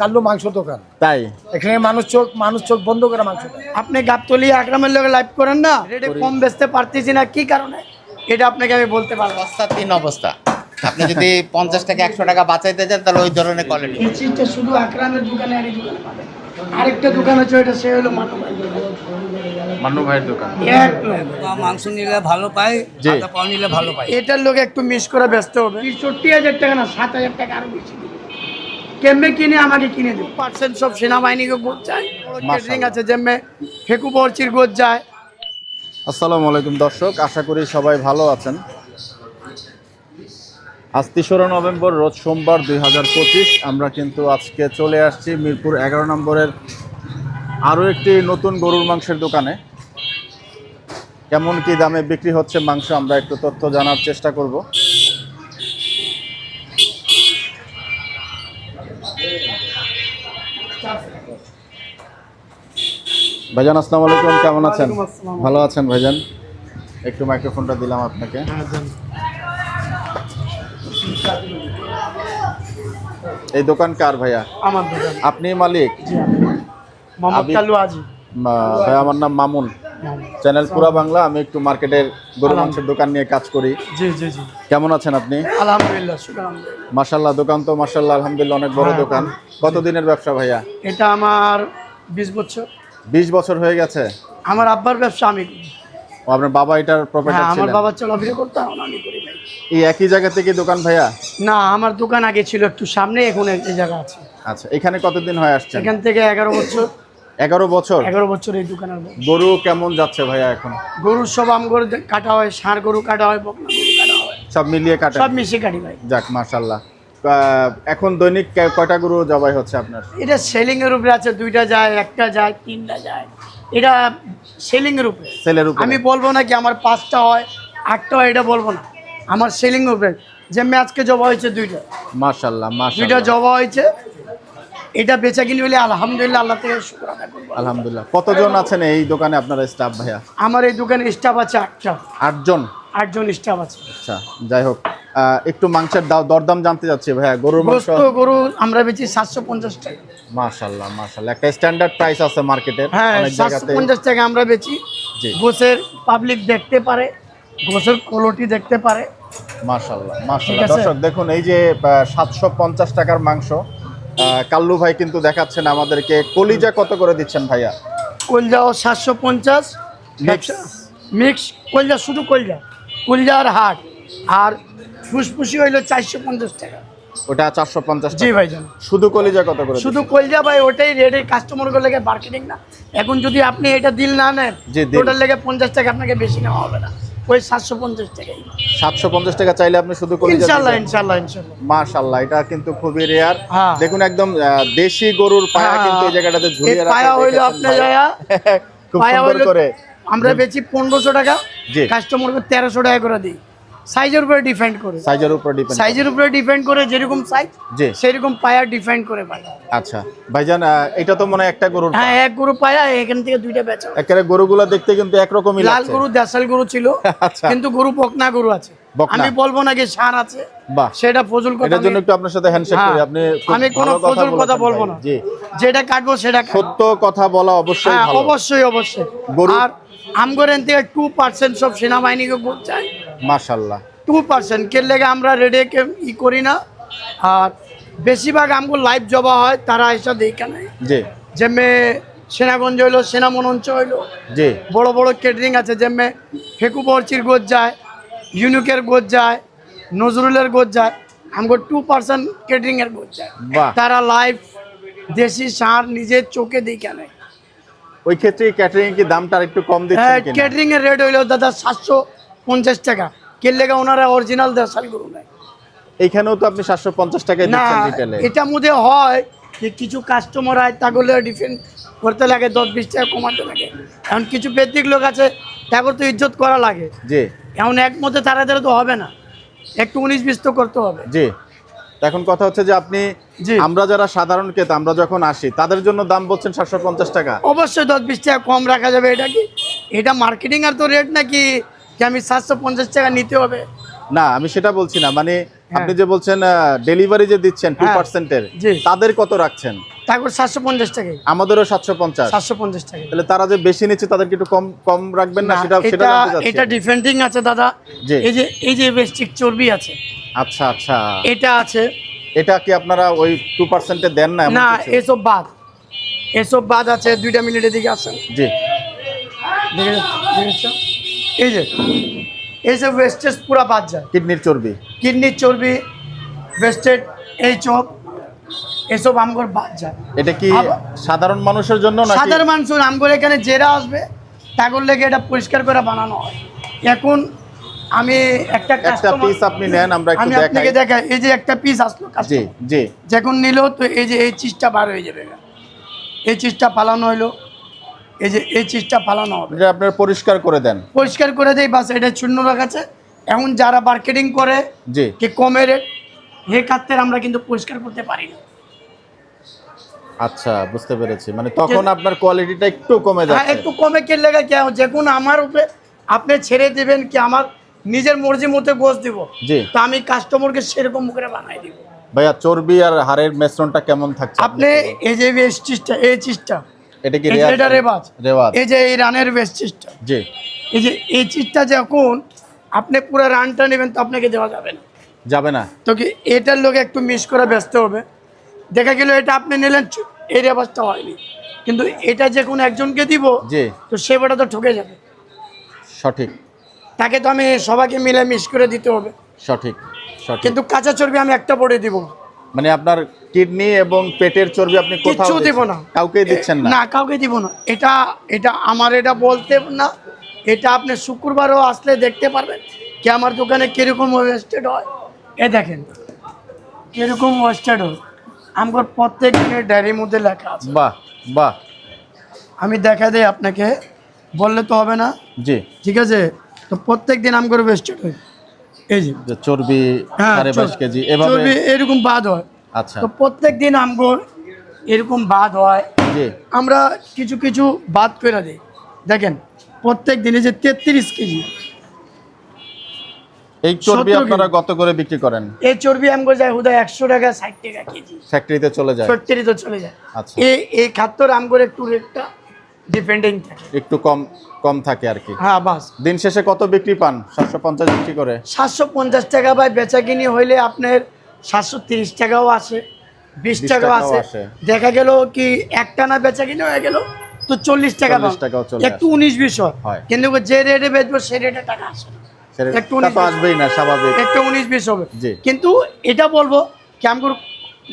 কাল্লু দোকান। তাই? এখানে মানুষ চোখ মানুষ চোখ বন্ধ করে মাংস আপনি গাবতলি আকরামের লোকে লাইভ করেন না? রেটে কম বেচতে পারতেছি না কি কারণে? এটা আপনাকে আমি বলতে পারব। অবস্থা তিন অবস্থা। আপনি যদি পঞ্চাশ টাকা একশো টাকা বাঁচাইতে চান তাহলে ওই ধরনের কোয়ালিটি এই চিজটা শুধু আকরামের দোকানে আর এই দোকানে পাবেন। আরেকটা দোকান আছে ওইটা সে হলো মাটু ভাই মান্নু ভাইয়ের দোকান। এক মাংস নিলে ভালো পাই। পাও নিলে ভালো পাই এটার লোক একটু মিস করে ব্যস্ত হবে। চৌষট্টি হাজার টাকা না সাত হাজার টাকা আরও বেশি। কেমনে কিনে আমাকে কিনে দেবে? পার্সেন্ট সব সেনাবাহিনীকে গোদ যায় কেটারিং আছে যেমন ফেকু বরচির গোদ যায়। আসসালামু আলাইকুম দর্শক আশা করি সবাই ভালো আছেন। আজ তেসরা নভেম্বর রোজ সোমবার দুই হাজার পঁচিশ। আমরা কিন্তু আজকে চলে আসছি মিরপুর এগারো নম্বরের আরও একটি নতুন গরুর মাংসের দোকানে। কেমন কি দামে বিক্রি হচ্ছে মাংস আমরা একটু তথ্য জানার চেষ্টা করব। ভাইজান আসসালামু আলাইকুম কেমন আছেন? ভালো আছেন ভাইজান? একটু মাইক্রোফোনটা দিলাম আপনাকে। এই দোকান কার ভাইয়া? আমার দোকান। আপনি মালিক? ভাই আমার নাম মামুন। চ্যানেল পুরা বাংলা আমি একটু মার্কেটের গরু মাংসের দোকান নিয়ে কাজ করি। জি জি জি। কেমন আছেন আপনি? আলহামদুলিল্লাহ মাশাল্লাহ দোকান তো মাশাল্লাহ আলহামদুলিল্লাহ অনেক বড় হ্যাঁ, দোকান। কত দিনের ব্যবসা ভাইয়া? এটা আমার বিশ বছর। বিশ বছর হয়ে গেছে? আমার আব্বার ব্যবসা আমি করি। আপনার বাবা এটার হ্যাঁ প্রপার্টার আমার বাবা চলাফেরা করতো এখন আমি করি ভাই এই একই জায়গা থেকে দোকান ভাইয়া? না আমার দোকান আগে ছিল একটু সামনে এখন এই জায়গা আছে। আচ্ছা এখানে কতদিন হয়ে আসছে এখান থেকে এগারো বছর। এগারো বছর? এগারো বছর এই দোকানের। গরু কেমন যাচ্ছে ভাইয়া এখন? গরুর সব আম গরু কাটা হয় ষাঁড় গরু কাটা হয় বকনা গরু কাটা হয়। সব মিলিয়ে কাটা? সব মিশে কাটি ভাই। যাক মাশাল্লাহ। এখন দৈনিক কয়টা গরু জবাই হচ্ছে আপনার? এটা সেলিং এর উপরে আছে দুইটা যায় একটা যায় তিনটা যায়। এটা সেলিং এর উপরে। সেলের উপর। আমি বলব না কি আমার পাঁচটা হয় আটটা হয় এটা বলব না। আমার সেলিং উপরে। যে আজকে জবা হয়েছে দুইটা। মাশাল্লাহ দুইটা মাশাল্লাহ জবা হয়েছে। এটা বেচা কিনে হলে আলহামদুলিল্লাহ আল্লাহ থেকে শুক্র আদায় করব। আলহামদুলিল্লাহ। কতজন আছেন এই দোকানে আপনার স্টাফ ভাইয়া? আমার এই দোকানে স্টাফ আছে আটটা। আটজন? আটজন স্টাফ আছে। আচ্ছা যাই হোক। একটু মাংসের দরদাম জানতে চাচ্ছি ভাইয়া গরুর মাংস। গরু আমরা বেচি সাতশো পঞ্চাশ টাকা। মাশাল্লাহ মাশাল্লাহ একটা স্ট্যান্ডার্ড প্রাইস আছে মার্কেটের হ্যাঁ অনেক সাতশো পঞ্চাশ টাকা আমরা বেচি। জি। গোসের পাবলিক দেখতে পারে গোসের কোয়ালিটি দেখতে পারে। মাশাল্লাহ ঠিক মাশাল্লাহ। দর্শক দেখুন এই যে সাতশো পঞ্চাশ টাকার মাংস কাল্লু ভাই কিন্তু দেখাচ্ছেন আমাদেরকে। কলিজা কত করে দিচ্ছেন ভাইয়া? কলজাও সাতশো পঞ্চাশ। মিক্স কলজা শুধু কলজা। কলজা আর হাট আর ফুসফুসি হইল চারশো পঞ্চাশ টাকা। ওটা চারশো পঞ্চাশ জি ভাইজান। শুধু কলিজা কত করে শুধু কলজা ভাই ওটাই রেটে কাস্টমারগুলো লেগে মার্কেটিং না। এখন যদি আপনি এটা দিল না নেন। ওটার লেগে পঞ্চাশ টাকা আপনাকে বেশি নেওয়া হবে না। ওই সাতশো পঞ্চাশ টাকাই। সাতশো পঞ্চাশ টাকা চাইলে আপনি শুধু ইনশাল্লাহ ইনশাল্লাহ ইনশাল্লাহ। মাশাল্লাহ এটা কিন্তু খুবই রেয়ার হ্যাঁ। দেখুন একদম দেশি গরুর পায়া হ্যাঁ। কিন্তু এই জায়গাটাতে ঝুলিয়ে রাখা পায়া হইল আপনার জায়গা। খুব সুন্দর করে। আমরা বেচি পনেরোশো টাকা। কাস্টমারকে তেরোশো টাকা করে দিই। সাইজের উপরে ডিপেন্ড করে সাইজের উপর ডিপেন্ড সাইজের উপরে ডিপেন্ড করে যেরকম সাইজ জি। সেরকম পায়া ডিপেন্ড করে আচ্ছা। ভাইজান এটা তো মনে হয় একটা গরুর হ্যাঁ এক গরু পায়া এখান থেকে দুইটা বেচা। একেবারে গরুগুলো দেখতে কিন্তু একরকমই লাল গরু দেশাল গরু ছিল আচ্ছা। কিন্তু গরু বকনা গরু আছে। আমি বলব না সার আছে বাহ। সেটা ফজল কথা এটার জন্য একটু আপনার সাথে হ্যান্ডশেক হ্যাঁ, করি। আপনি আমি কোনো ফজল কথা বলব না। জি। যেটা কাটবো সেটা। সত্য কথা বলা অবশ্যই হ্যাঁ ভালো। অবশ্যই অবশ্যই। গরু- আর আমগরেন থেকে টু পার্সেন্ট সব সেনাবাহিনীকে চাই। মাশাল্লাহ টু পার্সেন্ট কে লেগে আমরা রেডে ই করি না। আর বেশিরভাগ আমগো লাইভ জবা হয় তারা এসে দেখা নাই জি। যেমে সেনাগঞ্জ হইল সেনামনঞ্চ হইল। জি। বড় বড় কেটারিং আছে যেমে ফেকু বরচির গোজ যায় ইউনুকের গোজ যায় নজরুলের গোজ যায় আমগো টু পার্সেন্ট কেটারিং এর গোজ যায়। বাহ। তারা লাইভ দেশি সার নিজের চোখে দেখে নেয়। ওই ক্ষেত্রে ক্যাটারিং কি দামটা একটু কম হ্যাঁ দিচ্ছেন কিনা? কেটারিং এর রেট হইল দাদা সাতশো পঞ্চাশ টাকা। কে লেগে ওনারা অরিজিনাল দেশাল গরু নেয়। এইখানেও তো আপনি সাতশো পঞ্চাশ টাকায় না এটা মধ্যে হয় যে কিছু কাস্টমার হয় তাগুলো ডিফেন্ড করতে লাগে দশ বিশ টাকা কমাতে লাগে। এখন কিছু ব্যক্তিক লোক আছে তাকে তো ইজ্জত করা লাগে। জি। এখন এক মধ্যে তারা তারা তো হবে না। একটু উনিশ বিশ তো করতে হবে। জি। এখন কথা হচ্ছে যে আপনি। আমরা যারা সাধারণ ক্রেতা আমরা যখন আসি তাদের জন্য দাম বলছেন সাতশো পঞ্চাশ টাকা। অবশ্যই দশ বিশ টাকা কম রাখা যাবে। এটা কি এটা মার্কেটিং আর তো রেট নাকি যে আমি সাতশো পঞ্চাশ টাকা নিতে হবে। না আমি সেটা বলছি না। মানে আপনি যে বলছেন ডেলিভারি যে দিচ্ছেন টু হ্যাঁ। পার্সেন্টের। তাদের কত রাখছেন? তারপর সাতশো পঞ্চাশ টাকায় আমাদেরও সাতশো পঞ্চাশ। সাতশো পঞ্চাশ টাকা তাহলে তারা যে বেশি নিচ্ছে তাদেরকে একটু কম কম রাখবেন না? সেটা সেটা এটা। ডিফেন্ডিং আছে দাদা। এই যে এই যে বেস্টিক চর্বি আছে। আচ্ছা আচ্ছা। এটা আছে। এটা কি আপনারা ওই টু পার্সেন্টে দেন না না এসব বাদ। এসব বাদ আছে দুইটা মিনিটের দিকে আসেন। জি। দেখে- দেখেছ? এই যে এইসব ওয়েস্টেজ পুরো বাদ যায়। কিডনির চর্বি। কিডনির চর্বি ওয়েস্টেড এই চপ এসব আমগর বাদ যায়। এটা কি সাধারণ মানুষের জন্য নাকি? সাধারণ মানুষ আমগর এখানে জেরা আসবে তাগর লেগে এটা পরিষ্কার করে বানানো হয়। এখন আমি একটা একটা পিস আপনি নেন আমরা একটু দেখাই আপনাকে দেখাই। এই যে একটা পিস আসলো জি। জি। যখন নিল তো এই যে এই চিজটা বার হয়ে যাবে। এই চিজটা পালানো হলো এই যে এই চিজটা পালানো হবে। এটা আপনারা পরিষ্কার করে দেন। পরিষ্কার করে দেয় বাস এটা শূন্য রাখাছে এখন যারা মার্কেটিং করে জি। কি কমে রেট হে কাত্তের আমরা কিন্তু পরিষ্কার করতে পারি না। আচ্ছা বুঝতে পেরেছি। মানে তখন আপনার কোয়ালিটিটা একটু কমে হ্যাঁ যাচ্ছে। একটু কমে কে লেগে কোনো আমার উপরে আপনি ছেড়ে দেবেন কি আমার নিজের মর্জি মতো গোছ দিব। জি। তো আমি কাস্টমারকে সেরকম করে বানাই দিব। ভাইয়া চর্বি আর হাড়ের মিশ্রণটা কেমন থাকছে আপনি এই যে এই চিজটা এই চিজটা এটা কি এই যে এটা রেবাজ রেওয়াজ। এই যে এই রানের বেস্ট চিজটা জি। এই যে এই চিজটা যখন আপনি পুরো রানটা নেবেন তো আপনাকে দেওয়া যাবে না। যাবে না। তো কি এটার লোকে একটু মিস করে ব্যস্ত হবে। দেখা গেল এটা আপনি নিলেন এই রেবাজটা হয়নি। কিন্তু এটা যে কোনো একজনকে দিব জি। তো সেবাটা তো ঠকে যাবে। সঠিক। তাকে তো আমি সবাইকে মিলে মিস করে দিতে হবে। সঠিক সঠিক। কিন্তু কাঁচা চর্বি আমি একটা পড়ে দিব। মানে আপনার কিডনি এবং পেটের চর্বি আপনি কোথাও দিব? না। কাউকেই দিচ্ছেন না? না কাউকে দিব না। এটা এটা আমার এটা বলতে না। এটা আপনি শুক্রবারও আসলে দেখতে পারবেন কি আমার দোকানে কীরকম ওয়েস্টেড হয়। এ দেখেন কীরকম ওয়েস্টেড হয়। আমার প্রত্যেক দিনের ডায়েরির মধ্যে লেখা আছে। বাহ বাহ। আমি দেখা দেই আপনাকে। বললে তো হবে না। জি। ঠিক আছে? তো প্রত্যেক দিন আম করে ওয়েস্টেড হয়। চর্বি হ্যাঁ সাড়ে বাইশ কেজি এভাবে চর্বি এরকম বাদ হয়। আচ্ছা। তো প্রত্যেক দিন আমগর এরকম বাদ হয়। আমরা কিছু কিছু বাদ করে দিই। দেখেন প্রত্যেক দিনে যে তেত্রিশ কেজি। এই চর্বি আপনারা কেজি। কত করে বিক্রি করেন? এই চর্বি আমগর যায় হুদা একশো টাকা ষাট টাকা কেজি। ফ্যাক্টরিতে চলে যায়? সত্তরই তো চলে যায়। আচ্ছা। এই এই খাদ্যর আমগর একটু রেটটা ডিপেন্ডিং থাকে। একটু কম কম থাকে আর কি। হ্যাঁ বাস। দিন শেষে কত বিক্রি পান? সাতশো পঞ্চাশ বিক্রি করে? সাতশো পঞ্চাশ টাকা বা বেচা কিনি হইলে আপনার সাতশো তিরিশ টাকাও আসে বিশ 20 টাকাও আসে। দেখা গেল কি একটা না বেচা কিনে হয়ে গেল তো চল্লিশ টাকা 40 টাকাও চলে একটু উনিশ বিশ হয়। কিন্তু যে রেটে বেচবো সে রেটে টাকা আসে একটু আসবেই না স্বাভাবিক। একটু উনিশ বিশ হবে। কিন্তু এটা বলব কি আমার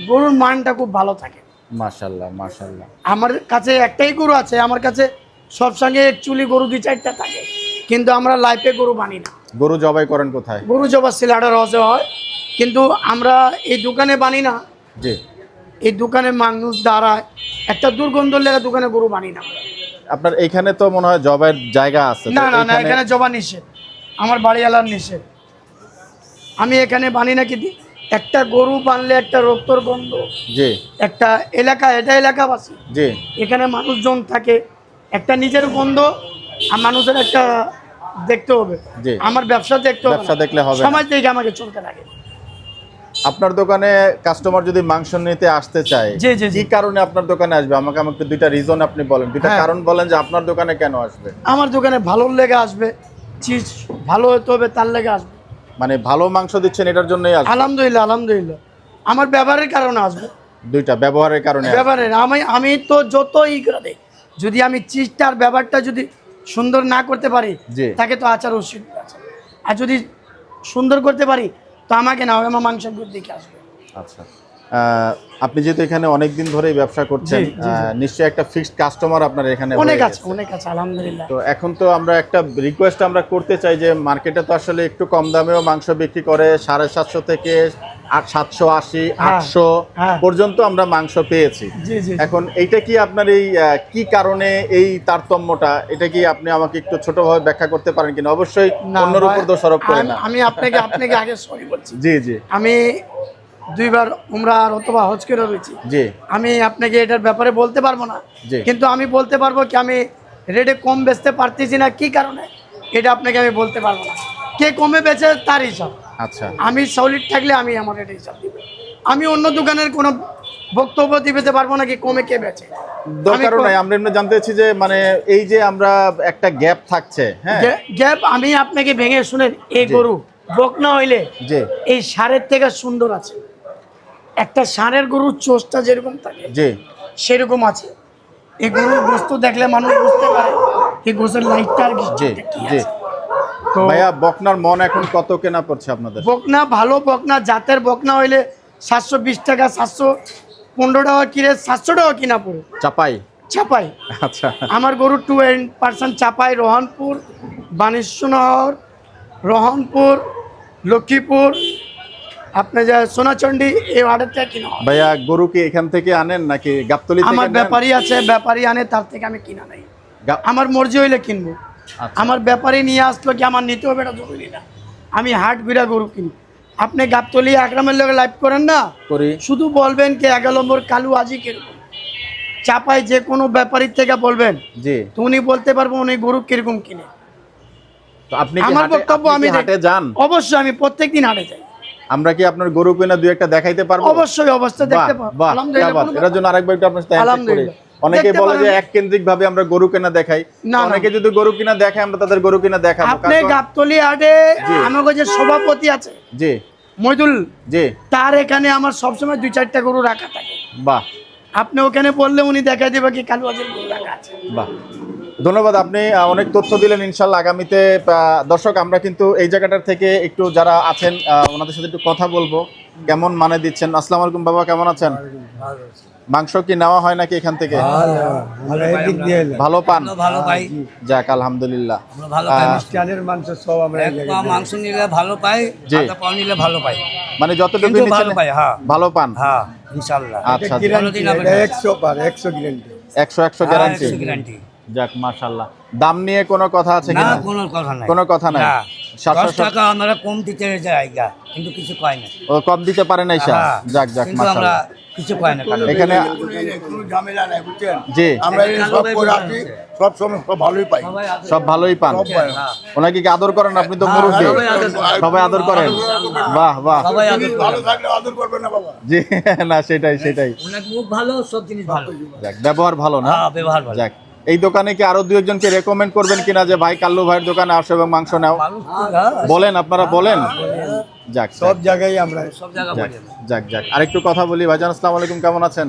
গরুর মানটা খুব ভালো থাকে। মাশাল্লাহ মাশাল্লাহ আমার কাছে একটাই গরু আছে আমার কাছে সব সঙ্গে চুলি গরু দুই চারটা থাকে কিন্তু আমরা লাইফে গরু বানি না। গরু জবাই করেন কোথায়? গরু জবা সিলাডার রসে হয় কিন্তু আমরা এই দোকানে বানি না। জি। এই দোকানে মানুষ দাঁড়ায় একটা দুর্গন্ধ লেগে দোকানে গরু বানি না। আপনার এখানে তো মনে হয় জবাইয়ের জায়গা আছে না না না এখানে জবা নিষেধ আমার বাড়িওয়ালার নিষেধ। আমি এখানে বানি না কি দি- একটা গরু বানলে একটা রক্তর গন্ধ জি। একটা এলাকা এটা এলাকাবাসী। জি। এখানে মানুষজন থাকে একটা নিজের গন্ধ আর মানুষের একটা দেখতে হবে। জি। আমার ব্যবসা দেখতে হবে ব্যবসা দেখলে হবে। সমাজ থেকে আমাকে চলতে লাগে। আপনার দোকানে কাস্টমার যদি মাংস নিতে আসতে চায় জি, জি, জি। কি কারণে আপনার দোকানে আসবে? আমাকে আমাকে দুইটা রিজন আপনি বলেন। দুইটা হ্যাঁ। কারণ বলেন যে আপনার দোকানে কেন আসবে। আমার দোকানে ভালো লেগে আসবে চিজ ভালো হতে হবে তার লেগে আসবে। মানে ভালো মাংস দিচ্ছেন এটার জন্যই আসবে? আলহামদুলিল্লাহ আলহামদুলিল্লাহ। আমার ব্যবহারের কারণে আসবে। দুইটা ব্যবহারের কারণে। ব্যবহারের আমি আমি তো যত ই করে দেই যদি আমি চিজটার ব্যবহারটা যদি সুন্দর না করতে পারি যে তাকে তো আচার উচিত আছে। আর যদি সুন্দর করতে পারি তো আমাকে না আমার মাংসের গুড় দিকে আসবে। আচ্ছা। আপনি যেহেতু এখানে অনেক দিন ধরেই ব্যবসা করছেন নিশ্চয়ই একটা ফিক্সড কাস্টমার আপনার এখানে অনেক আছে অনেক আছে আলহামদুলিল্লাহ। তো এখন তো আমরা একটা রিকোয়েস্ট আমরা করতে চাই যে মার্কেটে তো আসলে একটু কম দামেও মাংস বিক্রি করে সাড়ে সাতশো থেকে সাতশো আশি হ্যাঁ, আটশো হ্যাঁ। পর্যন্ত আমরা মাংস পেয়েছি। এখন এইটা কি আপনার এই কি কারণে এই তারতম্যটা? এটা কি আপনি আমাকে একটু ছোটভাবে ব্যাখ্যা করতে পারেন কিনা? অবশ্যই অন্যের উপর দোষারোপ করে আমি- না। আমি আপনাকে আপনাকে আগে সরি বলছি। জি জি। আমি দুইবার উমরা আর অথবা হজ করে রয়েছি। জি। আমি আপনাকে এটার ব্যাপারে বলতে পারব না। কিন্তু আমি বলতে পারব কি আমি রেটে কম বেচতে পারতেছি না কি কারণে? এটা আপনাকে আমি বলতে পারব না। কে কমে বেচে তার হিসাব। আচ্ছা। আমি সলিড থাকলে আমি আমার এটা হিসাব দিব। আমি অন্য দোকানের কোনো বক্তব্য দিতে পারব না কি কমে কে বেচে? দরকারও আমি- নাই আমরা এমনি জানতে চাচ্ছি যে মানে এই যে আমরা একটা গ্যাপ থাকছে হ্যাঁ? গ্যাপ আমি আপনাকে ভেঙে শুনেন এই। গরু বকনা হইলে এই সারের থেকে সুন্দর আছে। একটা সারের গরুর চোষটা যেরকম থাকে জি। সেরকম আছে। এই গরুর বস্তু দেখলে মানুষ বুঝতে পারে এই গোসের লাইটটা আর জি কি জি। তো ভাইয়া বকনার মন এখন কত কেনা পড়ছে আপনাদের? বকনা ভালো বকনা জাতের বকনা হইলে সাতশো বিশ টাকা সাতশো পনেরো টাকা কিনে সাতশো টাকা কিনা পড়ে। চাপাই? চাপাই। আচ্ছা। আমার গরু টু পার্সেন্ট চাপাই রহনপুর বানেশ্বর রহনপুর লক্ষ্মীপুর আপনি যে সোনাচন্ডী এই থেকে কিনা? ভাইয়া গরু কি এখান থেকে আনেন নাকি গাবতলি থেকে আমার? ব্যাপারী আছে ব্যাপারী আনে তার থেকে আমি কিনা নাই। আমার মর্জি হইলে কিনবো। আচ্ছা। আমার ব্যাপারী নিয়ে আসলো কি আমার নিতে হবে এটা জরুরি না। আমি হাট বিরা গরু কিনি। আপনি গাবতলি আকরামের লোক লাইভ করেন না? করি। শুধু বলবেন কি এগারো নম্বর কালু আজি কীরকম? চাপায় যে কোনো ব্যাপারীর থেকে বলবেন। জি। তো উনি বলতে পারব উনি গরু কীরকম কিনে। তো আপনি আমার বক্তব্য আমি হাটে যান? অবশ্যই আমি প্রত্যেক দিন হাটে যাই। আমরা কি আপনার গরু কিনা দুই একটা দেখাইতে পারব? অবশ্যই অবস্থা দেখতে পারব। আলহামদুলিল্লাহ এর জন্য আরেকবার একটু আপনার সাথে আলহামদুলিল্লাহ। অনেকে বলে যে এক কেন্দ্রিক ভাবে আমরা গরু কেনা দেখাই। অনেকে যদি গরু কিনা দেখে আমরা তাদের গরু কিনা দেখাবো। আপনি গাবতলি আগে আমাকে যে সভাপতি আছে জি। মইদুল জি। তার এখানে আমার সবসময় দুই চারটা গরু রাখা থাকে। বাহ। আপনি ওখানে বললে উনি দেখা দেবে কি কালু আজির আছে। বাহ। ধন্যবাদ আপনি অনেক তথ্য দিলেন ইনশাল্লাহ আগামীতে আহ, দর্শক আমরা কিন্তু এই জায়গাটার থেকে একটু যারা আছেন আহ, ওনাদের সাথে একটু কথা বলব। কেমন মানে দিচ্ছেন? আসসালামু আলাইকুম বাবা কেমন আছেন? মাংস কি নেওয়া হয় নাকি এখান থেকে? ভালো পান? ভালো পাই। যাক আলহামদুলিল্লাহ। মাংস সব আমরা মাংস নিলে ভালো পাই পাও নিলে ভালো পাই। মানে যতটুকু ভালো পাই হ্যাঁ। ভালো পান? হ্যাঁ ইনশাল্লাহ। আচ্ছা না। একশো পার একশো গ্যারেন্টি। একশো একশো হ্যাঁ, গ্যারান্টি। একশো গ্যারান্টি। যাক মাশাল্লাহ দাম নিয়ে কোনো কথা আছে না কিনা? কোনো কথা নাই। কোনো কথা নাই? দশ টাকা আমরা কম দিতে জায়গা কিন্তু কিছু কয় না। ও কম দিতে পারে নাই স্যার যাক যাক আমরা কিছু কয় না এখানে কোনো ঝামেলা নাই বুঝছেন? জি। আমরা সব করে ভালো সব সময় সব ভালোই পাই। আদর- সব ভালোই পান। ওনাকে কি আদর করেন? আপনি তো হ্যাঁ, মুরব্বী। সবাই আদর করেন। বাহ বাহ। সবাই আদর ভালো থাকলে আদর করবে না বাবা। জি না সেটাই সেটাই। ওনার মুখ ভালো সব জিনিস ভালো। যাক ব্যবহার ভালো না? হ্যাঁ ব্যবহার ভালো। যাক। এই দোকানে কি আরও দুই একজনকে রেকমেন্ড করবেন কিনা যে ভাই কাল্লু ভাইয়ের দোকানে আসো এবং মাংস নাও বলেন আপনারা বলেন। যাক সব জায়গায় আমরা সব জায়গা যাক যাক যাক। আরেকটু কথা বলি ভাইজান আসসালামু আলাইকুম কেমন আছেন?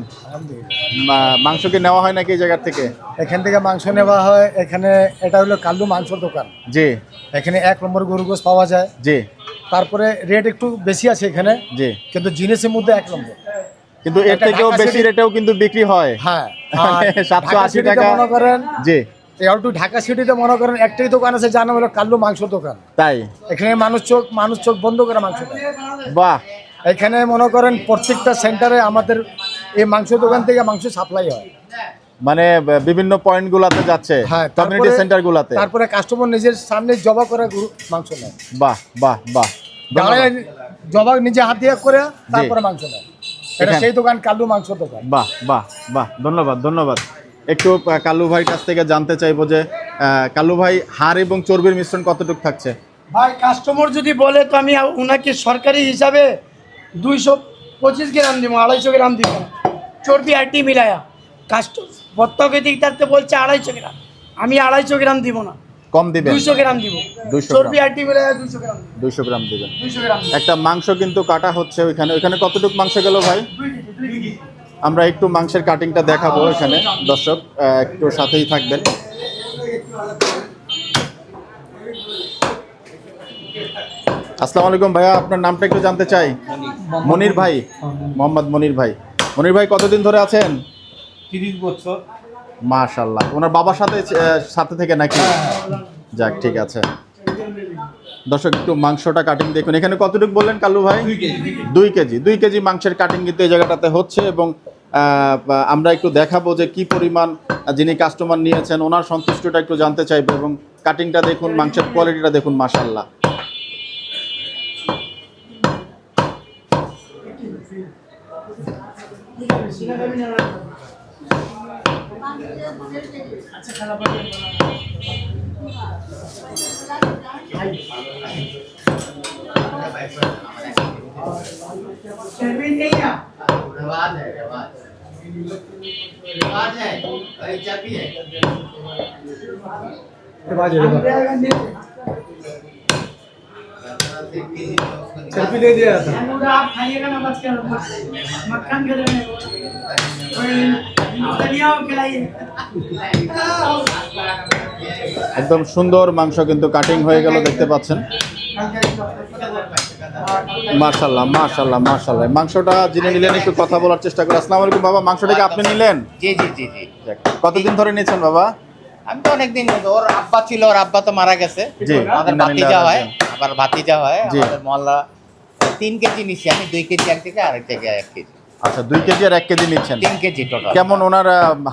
মাংস কি নেওয়া হয় নাকি এই জায়গার থেকে? এখান থেকে মাংস নেওয়া হয়। এখানে এটা হলো কাল্লু মাংসর দোকান। জি। এখানে এক নম্বর গরু গোস পাওয়া যায়। জি। তারপরে রেট একটু বেশি আছে এখানে। জি। কিন্তু জিনিসের মধ্যে এক নম্বর। কিন্তু এর থেকেও বেশি রেটেও কিন্তু বিক্রি হয়। হ্যাঁ সাতশো আশি টাকা। মনে করেন জি। ঢাকা সিটিতে মনে করেন একটাই দোকান আছে যার নাম হলো কাল্লু মাংসর দোকান। তাই? এখানে মানুষ চোখ মানুষ চোখ বন্ধ করে মাংস বাহ। এখানে মনে করেন প্রত্যেকটা সেন্টারে আমাদের এই মাংস দোকান থেকে মাংস সাপ্লাই হয়। মানে বিভিন্ন পয়েন্ট গুলাতে যাচ্ছে কমিউনিটি তারপরে- সেন্টার গুলাতে তারপরে কাস্টমার নিজের সামনে জবা করে মাংস নেয়। বাহ বাহ বাহ। জবা নিজে হাত দিয়ে করে তারপরে মাংস নেয়। এখানে- সেই দোকান কাল্লু মাংসর দোকান। বাহ বাহ বাহ ধন্যবাদ ধন্যবাদ। একটু কালু ভাই কাছ থেকে জানতে চাইব যে কালু ভাই হাড় এবং চর্বির মিশ্রণ কতটুকু থাকছে? ভাই কাস্টমার যদি বলে তো আমি ওনাকে সরকারি হিসাবে দুইশো পঁচিশ গ্রাম দিব আড়াইশো গ্রাম দিব। চর্বি আইটি মিলায়া। কাস্ট প্রত্যেক দিক বলছে আড়াইশো গ্রাম। আমি আড়াইশো গ্রাম দিব না। কম দিবেন? দুইশো গ্রাম দিব। 200 চর্বি। আইটি মিলায়া দুইশো গ্রাম দিব। দুইশো গ্রাম দিবেন। দুইশো গ্রাম একটা মাংস কিন্তু কাটা হচ্ছে ওইখানে। ওইখানে কতটুকু মাংস গেল ভাই? আমরা একটু মাংসের কাটিংটা দেখাবো এখানে। দর্শক একটু সাথেই থাকবেন। আসসালামু আলাইকুম ভাইয়া আপনার নামটা একটু জানতে চাই। মনির ভাই। মোহাম্মদ মনির ভাই। মনির ভাই কতদিন ধরে আছেন? তিরিশ বছর। মাশাল্লাহ ওনার বাবার সাথে সাথে থেকে নাকি? যাক ঠিক আছে। দর্শক একটু মাংসটা কাটিং দেখুন। এখানে কতটুকু বললেন কালু ভাই? দুই কেজি দুই কেজি। মাংসের কাটিং কিন্তু এই জায়গাটাতে হচ্ছে এবং আমরা একটু দেখাবো যে কি পরিমাণ যিনি কাস্টমার নিয়েছেন ওনার সন্তুষ্টটা একটু জানতে চাইব এবং কাটিংটা দেখুন মাংসের কোয়ালিটিটা দেখুন अच्छा खाना नहीं रिवाज है रिवाज रिवाज है चाबी है रिवाज है रिवाज सेल्फी दे दिया था पूरा आप खाइएगा ना बच कर मक्खन के देने धनिया खिलाइए একদম সুন্দর মাংস কিন্তু কাটিং হয়ে গেল দেখতে পাচ্ছেন মার্শাল্লাহ মার্শাল্লাহ মার্শাল্লাহ মাংসটা যিনি নিলেন একটু কথা বলার চেষ্টা করি আসসালামু আলাইকুম বাবা মাংসটা কি আপনি নিলেন জি জি জি জি কতদিন ধরে নিয়েছেন বাবা আমি তো অনেকদিন ওর আব্বা ছিল ওর আব্বা তো মারা গেছে জি, আমাদের ইন্না ভাতিজা লিল্লাহি হয় আবার ভাতিজা হয় জি। আমাদের মহল্লা তিন কেজি নিচ্ছি আমি দুই কেজি এক থেকে আরেক থেকে এক কেজি। আচ্ছা দুই কেজি আর এক কেজি নিচ্ছেন? তিন কেজি টোটাল কেমন ওনার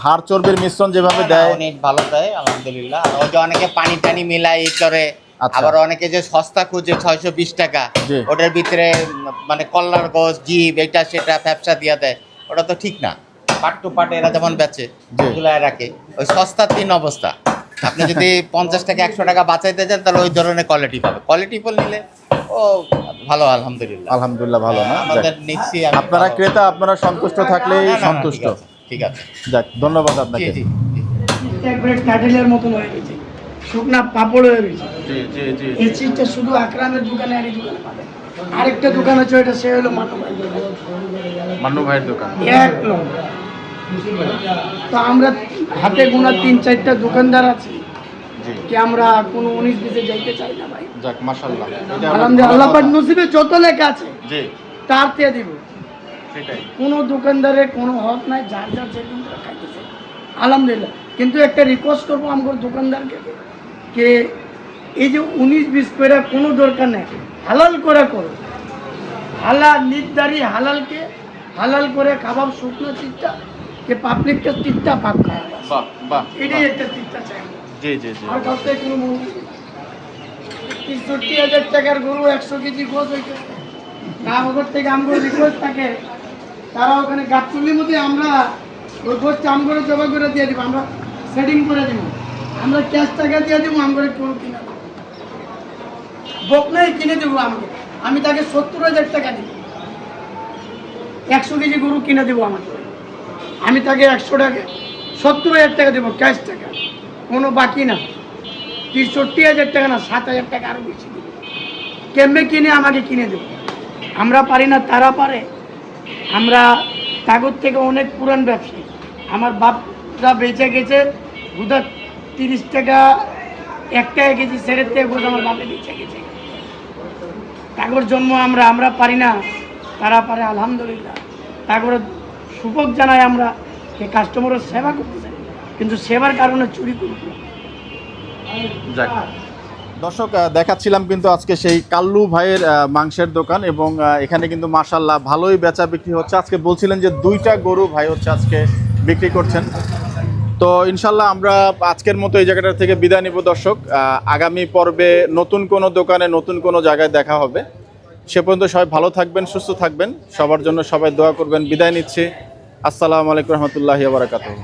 হাড় চর্বির মিশ্রণ যেভাবে দেয়? অনেক ভালো দেয় আলহামদুলিল্লাহ। আর ওই যে অনেকে পানি টানি মিলাই এই করে আচ্ছা। আবার অনেকে যে সস্তা খুঁজে ছয়শো বিশ টাকা ওটার ভিতরে মানে কল্লার গোস জিপ এটা সেটা ব্যবসা দিয়ে দেয় ওটা তো ঠিক না। পাট টু পাট এরা যেমন বেচে। ঝুলায় রাখে। ওই সস্তা তিন অবস্থা। আপনি যদি পঞ্চাশ টাকা একশো টাকা বাঁচাইতে চান তাহলে ওই ধরনের কোয়ালিটি পাবে কোয়ালিটি ফুল নিলে ও ভালো আলহামদুলিল্লাহ। আলহামদুলিল্লাহ ভালো না? আমাদের নিচ্ছি আপনারা ক্রেতা আপনারা সন্তুষ্ট থাকলেই সন্তুষ্ট। ঠিক আছে, যাক ধন্যবাদ আপনাকে। জি জি। একবারে ক্যাটেলের মতন হয়ে গেছে। শুকনা পাপড় হয়ে গেছে। জি জি জি এই চিজটা শুধু আকরামের দোকানে আর দোকানে পাবে। আরেকটা দোকান আছে ওইটা সে হলো মান্নু ভাইয়ের দোকান। এক নম্বর। তো আমরা হাতে গোনা তিন চারটা দোকানদার আছি। কি আমরা কোনো উনিশ বিশে যাইতে চাই না ভাই? যাক মাশাআল্লাহ। আলহামদুলিল্লাহ আল্লাহ পাক নসিবে যত লেখা আছে জি। তার দিয়ে দিব। সেটাই। কোনো দোকানদারের কোনো হক নাই যার যার যেরকম খাইতেছে। আলহামদুলিল্লাহ। কিন্তু একটা রিকোয়েস্ট করব আমার দোকানদারকে যে এই যে উনিশ বিশ করে কোনো দরকার নেই হালাল করে করো। হালাল নির্দারি হালালকে হালাল করে কাবাব শুকনো চিত্তা যে পাবলিকটা চিত্তা পাক খায় এটাই একটা চিত্তা চাই। জি জি জি। আর কাছে কোনো। তেষট্টি হাজার টাকার গরু একশো কেজি গোছ হইতে। রামগর থেকে আমগর রিকোয়েস্ট থাকে। তারা ওখানে গাছচুলির মধ্যে আমরা ওই গোছ আমগরে জমা করে দিয়ে দিব, আমরা সেটিং করে দিব। আমরা ক্যাশ টাকা দিয়ে দিব আমগরে গরু কিনে দেবো বকনাই কিনে দেবো আমাকে আমি তাকে সত্তর হাজার টাকা দিব। একশো কেজি গরু কিনে দেবো আমাকে। আমি তাকে একশো টাকা, সত্তর হাজার টাকা দেবো, ক্যাশ টাকা। কোনো বাকি না। তেষট্টি হাজার টাকা না, সাত হাজার টাকা আরও বেশি দেবে। কেমনে কিনে আমাকে কিনে দেবে? আমরা পারি না, তারা পারে। আমরা কাগজ থেকে অনেক পুরান ব্যবসায়ী। আমার বাপরা বেঁচে গেছে বোধহয় তিরিশ টাকা, এক টাকা কেজি সেরের থেকে বোধ আমার বাপে বেঁচে গেছে। তাগর জন্ম আমরা আমরা পারি না, তারা পারে, আলহামদুলিল্লাহ। তাগরে সুপক জানাই আমরা, যে কাস্টমারের সেবা করতে চাই কিন্তু সেবার কারণে চুরি করব। না। যাক। দর্শক দেখাচ্ছিলাম কিন্তু আজকে সেই কাল্লু ভাইয়ের মাংসের দোকান এবং এখানে কিন্তু মাশাল্লাহ ভালোই বেচা বিক্রি হচ্ছে। আজকে বলছিলেন যে দুইটা গরু ভাই হচ্ছে আজকে বিক্রি করছেন। তো ইনশাল্লাহ আমরা আজকের মতো এই জায়গাটা থেকে বিদায় নিব দর্শক। আগামী পর্বে নতুন কোনো দোকানে, নতুন কোনো জায়গায় দেখা হবে। সে পর্যন্ত সবাই ভালো থাকবেন, সুস্থ থাকবেন। সবার জন্য সবাই দোয়া করবেন। বিদায় নিচ্ছি। আসসালামু আলাইকুম রহমতুল্লাহি বারাকাতুহ।